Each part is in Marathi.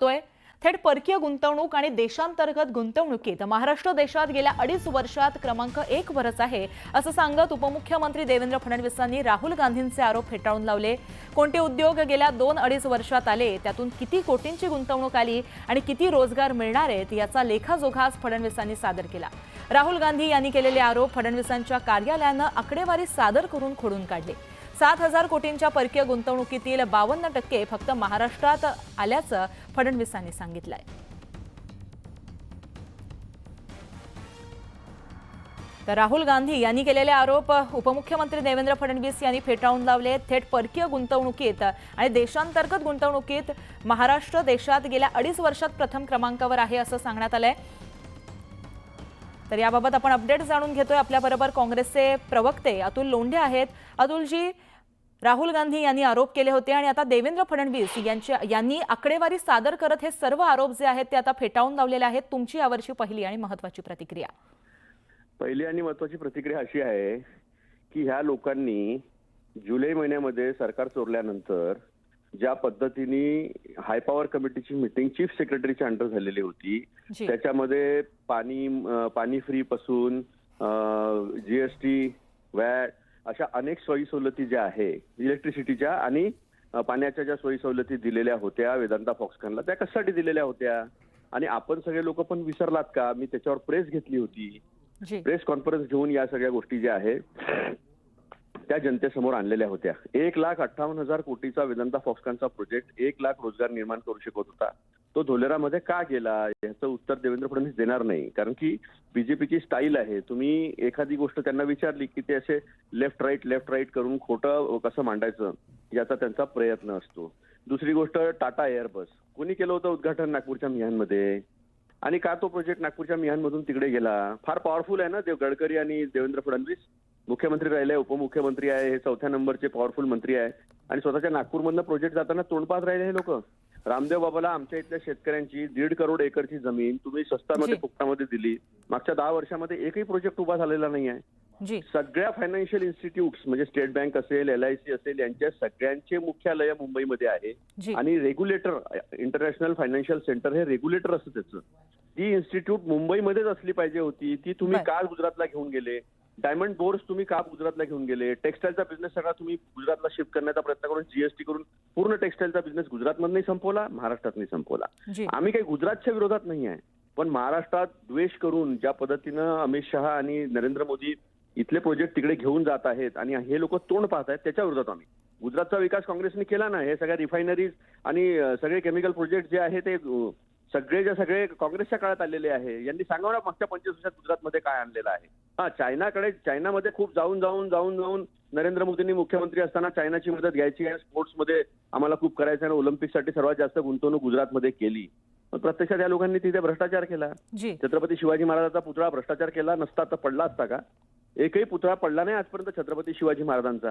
तोय थेट परकीय गुंतवणूक आणि देशांतर्गत गुंतवणुकीत महाराष्ट्र देशात गेल्या अडीच वर्षात क्रमांक एक वरच आहे असं सांगत उपमुख्यमंत्री देवेंद्र फडणवीसांनी राहुल गांधींचे आरोप फेटाळून लावले. कोणते उद्योग गेल्या दोन अडीच वर्षात आले त्यातून किती कोटींची गुंतवणूक आली आणि किती रोजगार मिळणार आहेत याचा लेखाजोखा आज फडणवीसांनी सादर केला. राहुल गांधी यांनी केलेले आरोप फडणवीसांच्या कार्यालयानं आकडेवारी सादर करून खोडून काढले. सात हजार कोटींच्या परकीय गुंतवणुकीतील बावन्न टक्के फक्त महाराष्ट्रात आल्याचं फडणवीसांनी सांगितलंय. तर राहुल गांधी यांनी केलेले आरोप उपमुख्यमंत्री देवेंद्र फडणवीस यांनी फेटाळून लावले थेट परकीय गुंतवणुकीत आणि देशांतर्गत गुंतवणुकीत महाराष्ट्र देशात गेल्या अडीच वर्षात प्रथम क्रमांकावर आहे असं सांगण्यात आलंय. तर याबाबत आपण अपडेट जाणून घेतोय. आपल्याबरोबर काँग्रेसचे प्रवक्ते अतुल लोंढे आहेत. अतुलजी राहुल गांधी यांनी आरोप केले होते आणि आता देवेंद्र फडणवीस यांच्या यांनी आकडेवारी सादर करत हे सर्व आरोप जे आहेत ते आता फेटाळून लावलेले आहेत. तुमची यावरची पहिली आणि महत्वाची प्रतिक्रिया. पहिली आणि महत्वाची प्रतिक्रिया अशी आहे की ह्या लोकांनी जुलै महिन्यामध्ये सरकार चोरल्यानंतर ज्या पद्धतीने हाय पॉवर कमिटीची मिटिंग चीफ सेक्रेटरीच्या अंडर झालेली होती त्याच्यामध्ये पाणी पाणी फ्री पासून जीएसटी वॅट अशा अनेक सोयी सवलती ज्या आहे इलेक्ट्रिसिटीच्या आणि पाण्याच्या ज्या सोयी सवलती दिलेल्या होत्या वेदांता फॉक्सकॉनला त्या कशासाठी दिलेल्या होत्या? आणि आपण सगळे लोक पण विसरलात का? मी त्याच्यावर प्रेस घेतली होती. प्रेस कॉन्फरन्स घेऊन या सगळ्या गोष्टी ज्या आहेत त्या जनतेसमोर आणलेल्या होत्या. एक लाख अठ्ठावन्न हजार कोटीचा वेदांता फॉक्सकॉनचा प्रोजेक्ट एक लाख रोजगार निर्माण करू शकत होता. तो धोलेरामध्ये का गेला? याचं उत्तर देवेंद्र फडणवीस देणार नाही. कारण की बीजेपीची स्टाईल आहे. तुम्ही एखादी गोष्ट त्यांना विचारली की ते असे लेफ्ट राईट लेफ्ट राईट करून खोटं कसं मांडायचं याचा त्यांचा प्रयत्न असतो. दुसरी गोष्ट टाटा एअरबस. कोणी केलं होतं उद्घाटन नागपूरच्या मिहानमध्ये? आणि का तो प्रोजेक्ट नागपूरच्या मिहानमधून तिकडे गेला? फार पॉवरफुल आहे ना देव गडकरी आणि देवेंद्र फडणवीस? मुख्यमंत्री राहिले उपमुख्यमंत्री आहे हे चौथ्या नंबरचे पॉवरफुल मंत्री आहे. आणि स्वतःच्या नागपूरमधनं प्रोजेक्ट जाताना तोंडपात राहिले हे लोक. रामदेव बाबाला आमच्या इथल्या शेतकऱ्यांची दीड करोड एकरची जमीन तुम्ही स्वस्तामध्ये. फुकटामध्ये दिली. मागच्या दहा वर्षामध्ये एकही प्रोजेक्ट उभा झालेला नाही आहे सगळ्या फायनान्शियल इन्स्टिट्यूट्स म्हणजे स्टेट बँक असेल एल आय सी असेल यांच्या सगळ्यांचे मुख्यालय मुंबईमध्ये आहे. आणि रेग्युलेटर इंटरनॅशनल फायनान्शियल सेंटर हे रेग्युलेटर असतं त्याचं. ती इन्स्टिट्यूट मुंबईमध्येच असली पाहिजे होती. ती तुम्ही बर. का गुजरातला घेऊन गेले. डायमंड बोर्स तुम्ही का गुजरातला घेऊन गेले? टेक्स्टाईलचा बिझनेस सगळा तुम्ही गुजरातला शिफ्ट करण्याचा प्रयत्न करून जीएसटी करून पूर्ण टेक्स्टाईलचा बिझनेस गुजरातमधनही संपवला महाराष्ट्रातही संपवला. आम्ही काही गुजरातच्या विरोधात नाही आहे. पण महाराष्ट्रात द्वेष करून ज्या पद्धतीनं अमित शहा आणि नरेंद्र मोदी इथले प्रोजेक्ट तिकडे घेऊन जात आहेत आणि हे लोक तोंड पाहत आहेत त्याच्या विरोधात आम्ही. गुजरातचा विकास काँग्रेसने केला ना हे सगळ्या रिफायनरीज आणि सगळे केमिकल प्रोजेक्ट जे आहे ते सगळेच्या सगळे काँग्रेसच्या काळात आलेले आहे यांनी सांगावं ना मागच्या पंचवीस वर्षात गुजरातमध्ये काय आणलेलं आहे? हा चायनाकडे चायनामध्ये खूप जाऊन जाऊन जाऊन जाऊन नरेंद्र मोदींनी मुख्यमंत्री असताना चायनाची मदत घ्यायची आणि स्पोर्ट्समध्ये आम्हाला खूप करायचं आणि ऑलिम्पिकसाठी सर्वात जास्त गुंतवणूक गुजरातमध्ये केली. प्रत्यक्षात या लोकांनी तिथे भ्रष्टाचार केला. जी. छत्रपती शिवाजी महाराजांचा पुतळा भ्रष्टाचार केला. नसता तर पडला असता का? एकही पुतळा पडला नाही आजपर्यंत छत्रपती शिवाजी महाराजांचा.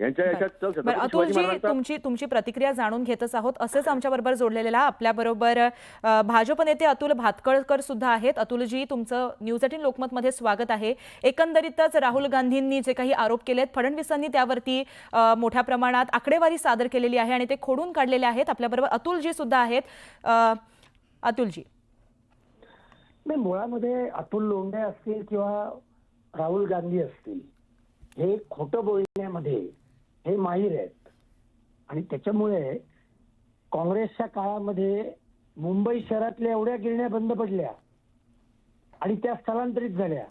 यांच्या याच्यात चल बरं छत्रपती शिवाजी अतुलजी महाराजांचा तुमची तुमची प्रतिक्रिया जाणून घेतच आहोत. असेच आमच्याबरोबर जोडलेला आपल्याबरोबर अ, भाजप नेते अतुल भातकळकर सुद्धा आहेत. अतुलजी तुमचं न्यूज एटीन लोकमतमध्ये स्वागत आहे. एकंदरीतच राहुल गांधींनी जे काही आरोप केलेत फडणवीसांनी त्यावरती अ, मोठ्या प्रमाणात आकडेवारी सादर केलेली आहे आणि ते खोडून काढलेले आहेत. आपल्याबरोबर अतुलजी सुद्धा आहेत. अ, अतुलजी. नाही मुळामध्ये अतुल लोंढे असतील किंवा राहुल गांधी असतील हे खोटं बोलण्यामध्ये हे माहीर आहेत. आणि त्याच्यामुळे काँग्रेसच्या काळामध्ये मुंबई शहरातल्या एवढ्या गिरण्या बंद पडल्या आणि त्या स्थलांतरित झाल्या.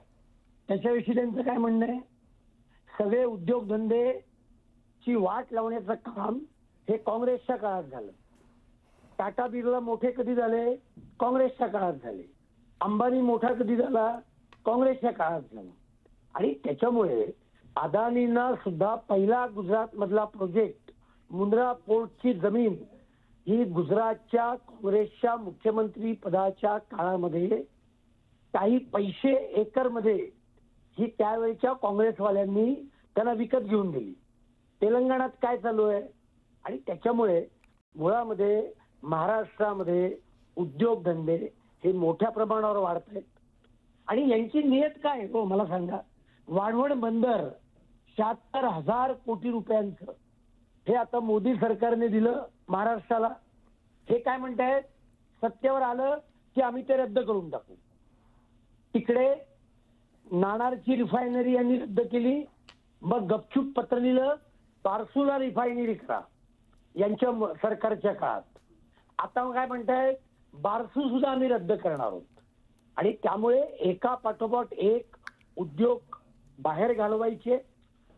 त्याच्याविषयी त्यांचं काय म्हणणं आहे? सगळे उद्योगधंदे ची वाट लावण्याचं काम हे काँग्रेसच्या काळात झालं. टाटा बिर्ला मोठे कधी झाले? काँग्रेसच्या काळात झाले. अंबानी मोठा कधी झाला? काँग्रेसच्या काळात झाला. आणि त्याच्यामुळे अदानींना सुद्धा पहिला गुजरात मधला प्रोजेक्ट मुंद्रा पोर्टची जमीन ही गुजरातच्या काँग्रेसच्या मुख्यमंत्री पदाच्या काळामध्ये काही पैसे एकरमध्ये ही त्यावेळच्या काँग्रेसवाल्यांनी त्यांना विकत घेऊन दिली. तेलंगणात काय चालू आहे? आणि त्याच्यामुळे मुळामध्ये महाराष्ट्रामध्ये उद्योगधंदे हे मोठ्या प्रमाणावर वाढत आहेत आणि यांची नियत काय आहे? हो? मला सांगा. वाढवण बंदर शहात्तर हजार कोटी रुपयांचं हे आता मोदी सरकारने दिलं महाराष्ट्राला. हे काय म्हणतायत? सत्तेवर आलं की आम्ही ते रद्द करून टाकू. तिकडे नाणारची रिफायनरी यांनी रद्द केली. मग गपचूप पत्र लिहिलं पारसूला रिफायनरी करा. यांच्या सरकारच्या काळात. आता काय म्हणताय बारसू सुद्धा आम्ही रद्द करणार आहोत. आणि त्यामुळे एका पाठोपाठ एक उद्योग बाहेर घालवायचे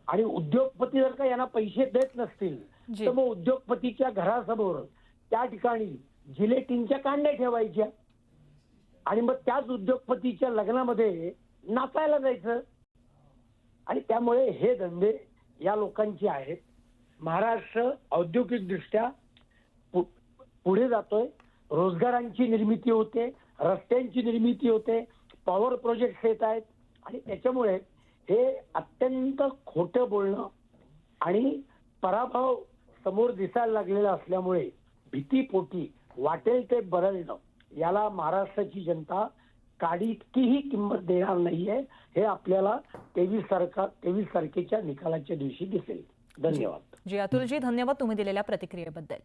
आणि उद्योगपती जर का यांना पैसे देत नसतील. तर मग उद्योगपतीच्या घरासमोर त्या ठिकाणी जिलेटिनच्या कांड्या ठेवायच्या. आणि मग त्याच उद्योगपतीच्या लग्नामध्ये नाचायला जायचं. आणि त्यामुळे हे धंदे या लोकांचे आहेत. महाराष्ट्र औद्योगिकदृष्ट्या पुढे जातोय. रोजगारांची निर्मिती होते रस्त्यांची निर्मिती होते पॉवर प्रोजेक्ट येत आहेत. आणि त्याच्यामुळे हे अत्यंत खोटं बोलणं आणि पराभव समोर दिसायला लागलेला असल्यामुळे भीतीपोटी वाटेल ते बरळणं याला महाराष्ट्राची जनता काडीतकीही किंमत देणार नाहीये हे आपल्याला तेवीस तारखा तेवीस तारखेच्या निकालाच्या दिवशी दिसेल. धन्यवाद. जी अतुलजी धन्यवाद तुम्ही दिलेल्या प्रतिक्रियेबद्दल.